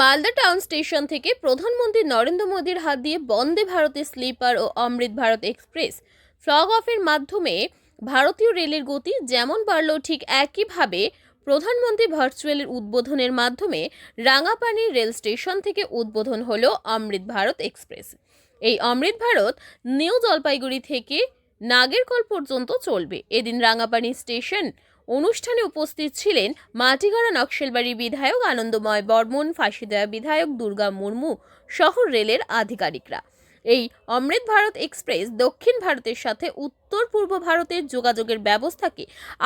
Malda town station থেকে প্রধানমন্ত্রী নরেন্দ্র মোদীর হাত দিয়ে বন্দে ভারতের স্লিপার ও অমৃত ভারত এক্সপ্রেস ফ্লগ অফের মাধ্যমে ভারতীয় রেলের গতি যেমন বাড়ল, ঠিক একইভাবে প্রধানমন্ত্রী ভার্চুয়ালের উদ্বোধনের মাধ্যমে রাঙাপানি রেল স্টেশন থেকে উদ্বোধন হল অমৃত ভারত এক্সপ্রেস। এই অমৃত ভারত নিউ জলপাইগুড়ি থেকে নাগেরকল পর্যন্ত চলবে। এদিন রাঙাপানি স্টেশন অনুষ্ঠানে উপস্থিত ছিলেন মাটিগাড়া নকশালবাড়ি বিধায়ক আনন্দময় বর্মন, ফাঁসিদেয়া বিধায়ক দুর্গা মুর্মু, শহর রেলের আধিকারিকরা। এই অমৃত ভারত এক্সপ্রেস দক্ষিণ ভারতের সাথে উত্তর পূর্ব ভারতের যোগাযোগের ব্যবস্থাকে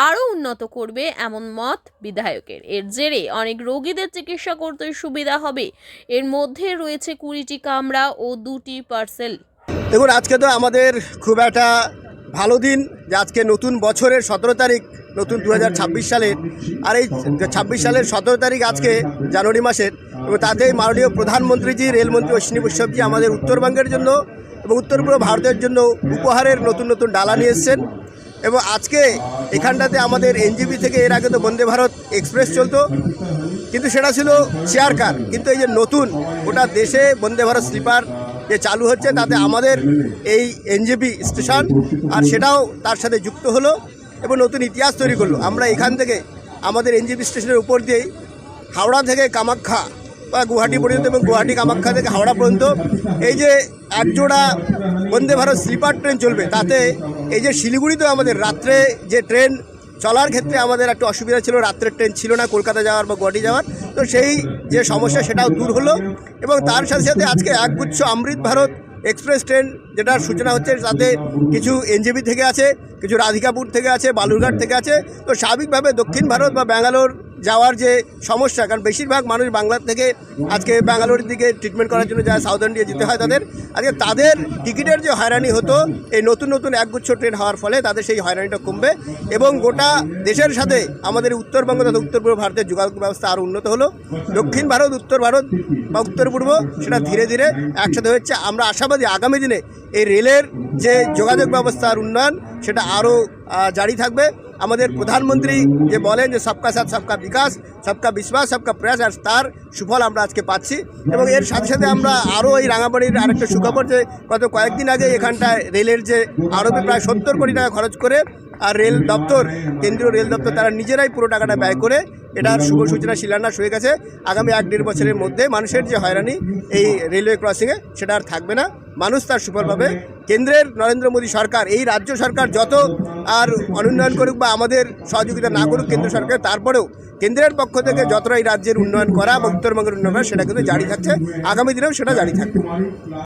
আরও উন্নত করবে এমন মত বিধায়কের। এর জেরে অনেক রোগীদের চিকিৎসা করতে সুবিধা হবে। এর মধ্যে রয়েছে কুড়িটি কামরা ও দুটি পার্সেল। দেখুন, আজকে তো আমাদের খুব একটা ভালো দিন যে আজকে নতুন বছরের সতেরো তারিখ নতুন দু হাজার ছাব্বিশ সালের আর এই ছাব্বিশ সালের সতেরো তারিখ আজকে, জানুয়ারি মাসের। এবং তাতেই মাননীয় প্রধানমন্ত্রীজি, রেলমন্ত্রী অশ্বিনী বৈষ্ণবজি আমাদের উত্তরবঙ্গের জন্য এবং উত্তর পূর্ব ভারতের জন্য উপহারের নতুন নতুন ডালা নিয়ে এসছেন। এবং আজকে এখানটাতে আমাদের এনজিপি থেকে এর আগে তো বন্দে ভারত এক্সপ্রেস চলতো। কিন্তু সেটা ছিল চেয়ার কার। কিন্তু এই যে নতুন গোটা দেশে বন্দে ভারত স্লিপার যে চালু হচ্ছে, তাতে আমাদের এই এনজেপি স্টেশন আর সেটাও তার সাথে যুক্ত হলো। এবং নতুন ইতিহাস তৈরি করল। আমরা এখান থেকে আমাদের এনজিপি স্টেশনের উপর দিয়েই হাওড়া থেকে কামাখ্যা বা গুয়াহাটি পর্যন্ত এবং গুয়াহাটি কামাখ্যা থেকে হাওড়া পর্যন্ত এই যে একজোড়া বন্দে ভারত স্লিপার ট্রেন চলবে, তাতে এই যে শিলিগুড়িতে আমাদের রাত্রে যে ট্রেন চলার ক্ষেত্রে আমাদের একটা অসুবিধা ছিল, রাত্রের ট্রেন ছিল না কলকাতা যাওয়ার বা গুয়াহাটি যাওয়ার, তো সেই যে সমস্যা সেটাও দূর হলো এবং তার সাথে সাথে আজকে একগুচ্ছ অমৃত ভারত এক্সপ্রেস ট্রেন যেটার সূচনা হচ্ছে তাতে কিছু এনজেপি থেকে আছে, কিছু রাধিকাপুর থেকে আছে, বালুরঘাট থেকে আছে। তো স্বাভাবিকভাবে দক্ষিণ ভারত বা ব্যাঙ্গালোর যাওয়ার যে সমস্যা, কারণ বেশিরভাগ মানুষ বাংলার থেকে আজকে ব্যাঙ্গালোরের দিকে ট্রিটমেন্ট করার জন্য যায় সাউথ ইন্ডিয়া যেতে হয় তাদের। আজকে তাদের টিকিটের যে হয়রানি হতো, এই নতুন নতুন একগুচ্ছ ট্রেন হওয়ার ফলে তাদের সেই হয়রানিটা কমবে এবং গোটা দেশের সাথে আমাদের উত্তরবঙ্গ তথা উত্তর পূর্ব ভারতের যোগাযোগ ব্যবস্থা আরও উন্নত হলো। দক্ষিণ ভারত, উত্তর ভারত বা উত্তর পূর্ব, সেটা ধীরে ধীরে একসাথে হচ্ছে। আমরা আশাবাদী আগামী দিনে এই রেলের যে যোগাযোগ ব্যবস্থার উন্নয়ন, সেটা আরও জারি থাকবে। আমাদের প্রধানমন্ত্রী যে বলেন যে সবকা সাথ, সবকা বিকাশ, সবকা বিশ্বাস, সবকা প্রয়াস, আর তার সুফল আমরা আজকে পাচ্ছি। এবং এর সাথে সাথে আমরা আরও এই রাঙামাটির আরেকটা সুখবর যে, গত কয়েকদিন আগে এখানটায় রেলের যে আরবে প্রায় সত্তর কোটি টাকা খরচ করে আর রেল দপ্তর, কেন্দ্রীয় রেল দপ্তর তারা নিজেরাই পুরো টাকাটা ব্যয় করে এটার শুভ সূচনা, শিলান্যাস হয়ে গেছে। আগামী এক দেড় বছরের মধ্যে মানুষের যে হয়রানি এই রেলওয়ে ক্রসিংয়ে সেটা আর থাকবে না। মানুষ তার সুফল পাবে। কেন্দ্রের নরেন্দ্র মোদী সরকার, এই রাজ্য সরকার যত আর অনুন্নয়ন করুক বা আমাদের সহযোগিতা না করুক কেন্দ্র সরকার তারপরেও কেন্দ্রের পক্ষ থেকে যতটা এই রাজ্যের উন্নয়ন করা বা উত্তরবঙ্গের উন্নয়ন করা সেটা কিন্তু জারি থাকছে। আগামী দিনেও সেটা জারি থাকবে।